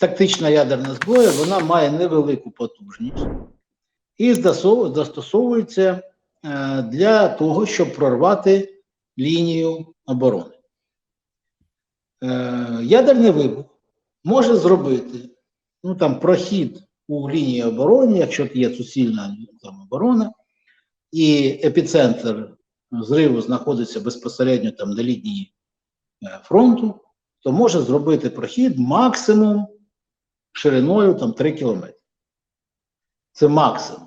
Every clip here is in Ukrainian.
тактична ядерна зброя, вона має невелику потужність і застосовується е, для того, щоб прорвати лінію оборони. Е, ядерний вибух може зробити ну, там, прохід у лінії оборони, якщо є суцільна там, оборона, і епіцентр зриву знаходиться безпосередньо там на лінії е, фронту, то може зробити прохід максимум шириною там 3 кілометри. Це максимум.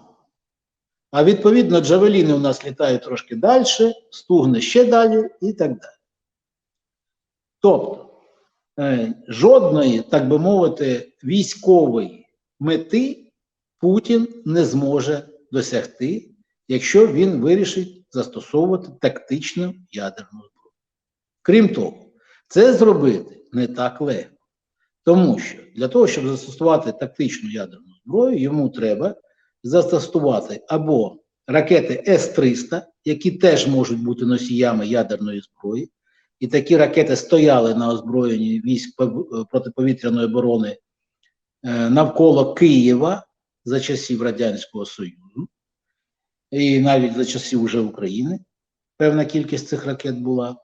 А відповідно, джавеліни у нас літають трошки далі, стугни ще далі і так далі. Тобто, е, жодної, так би мовити, військової мети Путін не зможе досягти, якщо він вирішить застосовувати тактичну ядерну зброю. Крім того, це зробити не так легко. Тому що для того, щоб застосувати тактичну ядерну зброю, йому треба застосувати або ракети С-300, які теж можуть бути носіями ядерної зброї, і такі ракети стояли на озброєнні військ протиповітряної оборони е, навколо Києва за часів Радянського Союзу, і навіть за часів уже України. Певна кількість цих ракет була.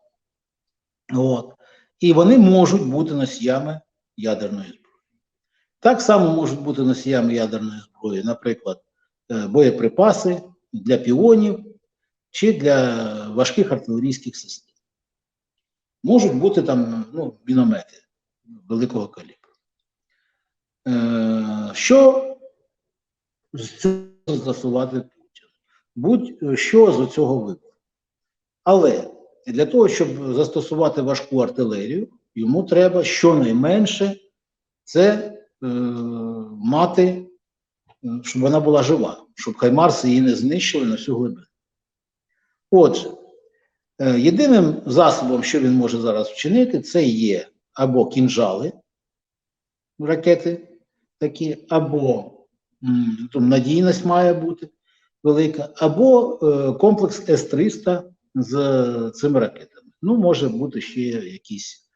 От. І вони можуть бути носіями ядерної зброї. Так само можуть бути носіями ядерної зброї, наприклад, е, боєприпаси для піонів чи для важких артилерійських систем. Можуть бути там ну, міномети великого калібру. Е, що з цього застосувати Путін? Будь-що з цього вибору. Але для того, щоб застосувати важку артилерію, йому треба щонайменше це е, мати, е, щоб вона була жива, щоб Хаймарси її не знищили на всю глибину. Отже, е, єдиним засобом, що він може зараз вчинити, це є або кінжали, ракети такі, або там надійність має бути велика, або е, комплекс С-300 з цими ракетами. Ну, може бути ще якісь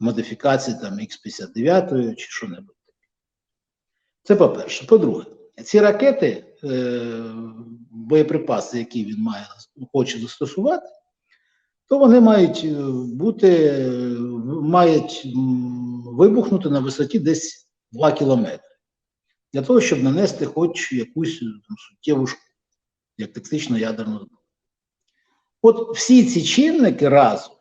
модифікації там Х-59 чи що-небудь. таке. Це по-перше. По-друге, ці ракети, е, боєприпаси, які він має, хоче застосувати, то вони мають е, бути, мають вибухнути на висоті десь 2 кілометри. Для того, щоб нанести хоч якусь е, там, суттєву шкоду, як тактична ядерна зброя. От всі ці чинники разом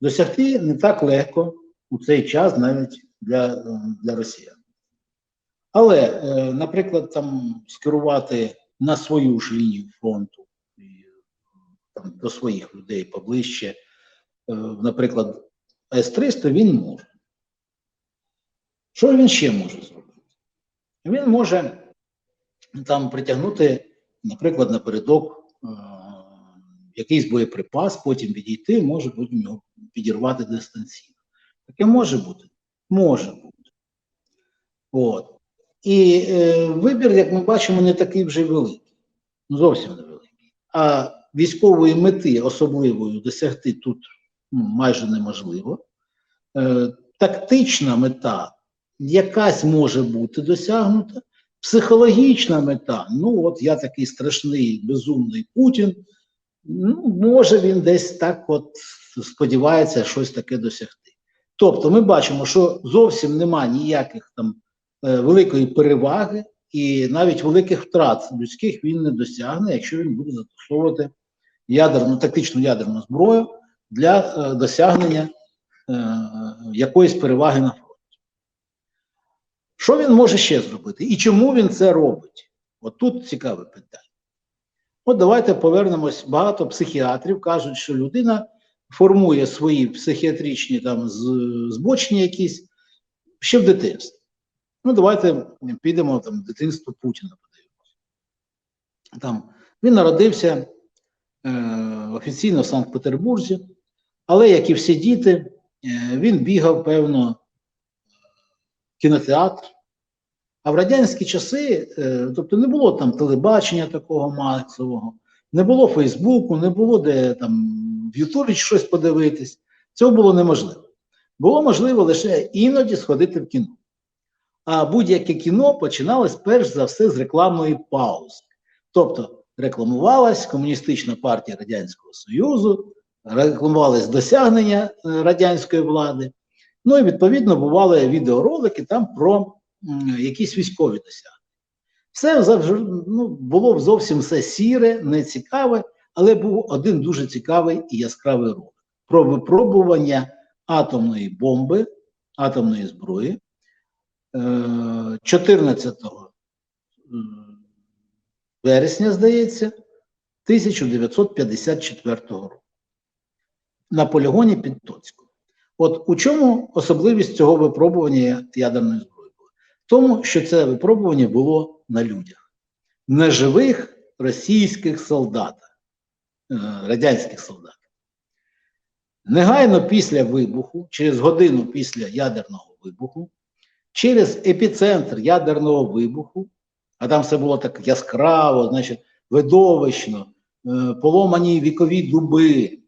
досягти не так легко у цей час навіть для, е, для росіян. Але, е, наприклад, там скерувати на свою ж лінію фронту і, там, до своїх людей поближче, е, наприклад, С-300 він може. Що він ще може зробити? Він може там притягнути, наприклад, напередок е, якийсь боєприпас, потім відійти, може потім його підірвати дистанційно. Таке може бути? Може бути. От. І е, вибір, як ми бачимо, не такий вже великий. Ну, зовсім не великий. А військової мети особливої досягти тут ну, майже неможливо. Е, тактична мета якась може бути досягнута. Психологічна мета, ну от я такий страшний, безумний Путін. Ну, може він десь так от сподівається щось таке досягти. Тобто ми бачимо, що зовсім нема ніяких там е, великої переваги і навіть великих втрат людських він не досягне, якщо він буде застосовувати ядерну, тактичну ядерну зброю для е, досягнення е, якоїсь переваги на фронті. Що він може ще зробити? І чому він це робить? От тут цікаве питання. От давайте повернемось. Багато психіатрів кажуть, що людина формує свої психіатричні там з- збочення якісь ще в дитинстві. Ну, давайте підемо там в дитинство Путіна подивимося. Там він народився е, офіційно в Санкт-Петербурзі, але як і всі діти, е, він бігав, певно, в кінотеатр. А в радянські часи, е, тобто не було там телебачення такого масового, не було Фейсбуку, не було де там в Ютубі щось подивитись. Цього було неможливо. Було можливо лише іноді сходити в кіно. А будь-яке кіно починалось перш за все з рекламної паузи. Тобто рекламувалась Комуністична партія Радянського Союзу, рекламувались досягнення е, радянської влади. Ну і відповідно бували відеоролики там про м, якісь військові досягнення. Все завжди ну, було зовсім все сіре, нецікаве, але був один дуже цікавий і яскравий ролик про випробування атомної бомби, атомної зброї. Е, 14 вересня, здається, 1954 року на полігоні під Тоцьком. От у чому особливість цього випробування ядерної зброї була? В тому, що це випробування було на людях, на живих російських солдатах, е, радянських солдатах. Негайно після вибуху, через годину після ядерного вибуху, через епіцентр ядерного вибуху, а там все було так яскраво, значить, видовищно, е, поломані вікові дуби,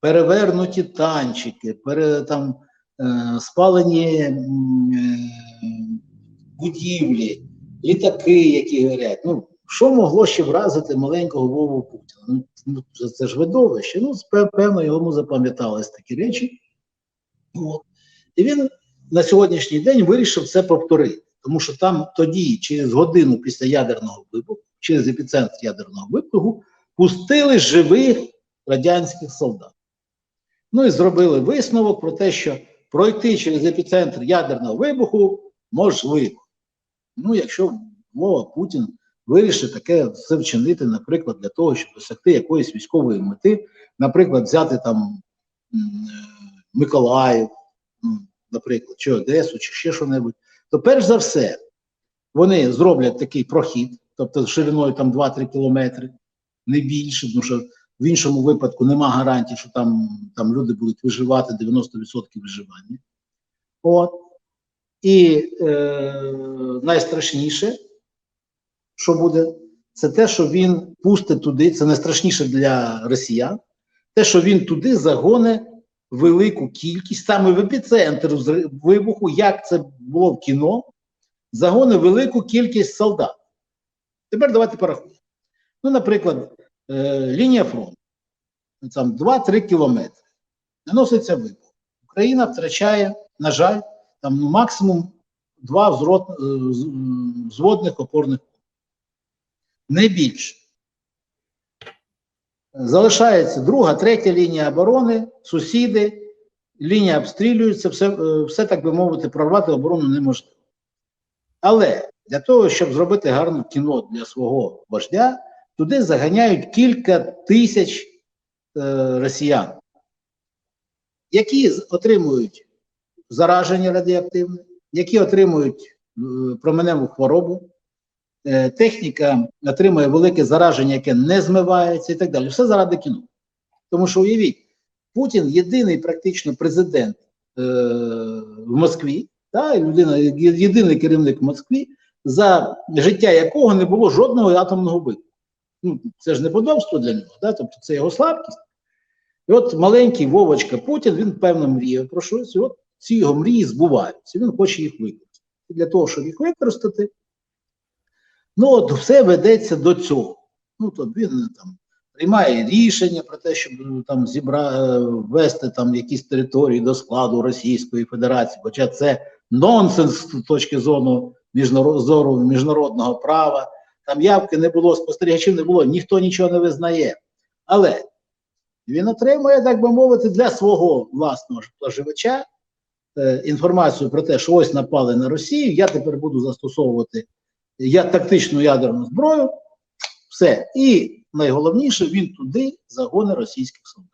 перевернуті танчики, пере, там, е, спалені е, будівлі, літаки, які горять. Ну, що могло ще вразити маленького Вову Путіна? Ну, ну, це, ж видовище. Ну, певно, йому запам'ятались такі речі. От. І він на сьогоднішній день вирішив це повторити. Тому що там тоді, через годину після ядерного вибуху, через епіцентр ядерного вибуху, пустили живих радянських солдат. Ну і зробили висновок про те, що пройти через епіцентр ядерного вибуху можливо. Ну, якщо Вова Путін вирішить таке все вчинити, наприклад, для того, щоб досягти якоїсь військової мети, наприклад, взяти там е, Миколаїв, ну, наприклад, чи Одесу, чи ще що-небудь, то перш за все вони зроблять такий прохід, тобто шириною там 2-3 кілометри, не більше, тому що в іншому випадку нема гарантії, що там, там люди будуть виживати 90% виживання. От. І е, найстрашніше, що буде, це те, що він пустить туди, це найстрашніше для росіян, те, що він туди загоне велику кількість, саме в епіцентр вибуху, як це було в кіно, загоне велику кількість солдат. Тепер давайте порахуємо. Ну, наприклад, е, лінія фронту, там 2-3 кілометри, наноситься вибух. Україна втрачає, на жаль, там максимум два взрод, е, взводних опорних. Не більше. Залишається друга, третя лінія оборони, сусіди, лінія обстрілюється, все, е, все так би мовити, прорвати оборону неможливо. Але для того, щоб зробити гарне кіно для свого вождя, туди заганяють кілька тисяч е, росіян, які отримують зараження радіоактивне, які отримують е, променеву хворобу, техніка отримує велике зараження, яке не змивається і так далі. Все заради кіно. Тому що уявіть, Путін єдиний практично президент е, в Москві, та, людина, єдиний керівник в Москві, за життя якого не було жодного атомного вибуху. Ну, це ж не подобство для нього, да? тобто це його слабкість. І от маленький Вовочка Путін, він певно мріє про щось, і от ці його мрії збуваються. Він хоче їх використати. І для того, щоб їх використати, ну от все ведеться до цього. Ну, то він там приймає рішення про те, щоб е, там зібра... е, ввести там якісь території до складу Російської Федерації, хоча це нонсенс з точки зору міжнарод... міжнародного права. Там явки не було, спостерігачів не було, ніхто нічого не визнає. Але він отримує, так би мовити, для свого власного споживача е, інформацію про те, що ось напали на Росію, я тепер буду застосовувати я, тактичну ядерну зброю, все. І найголовніше, він туди загони російських солдат.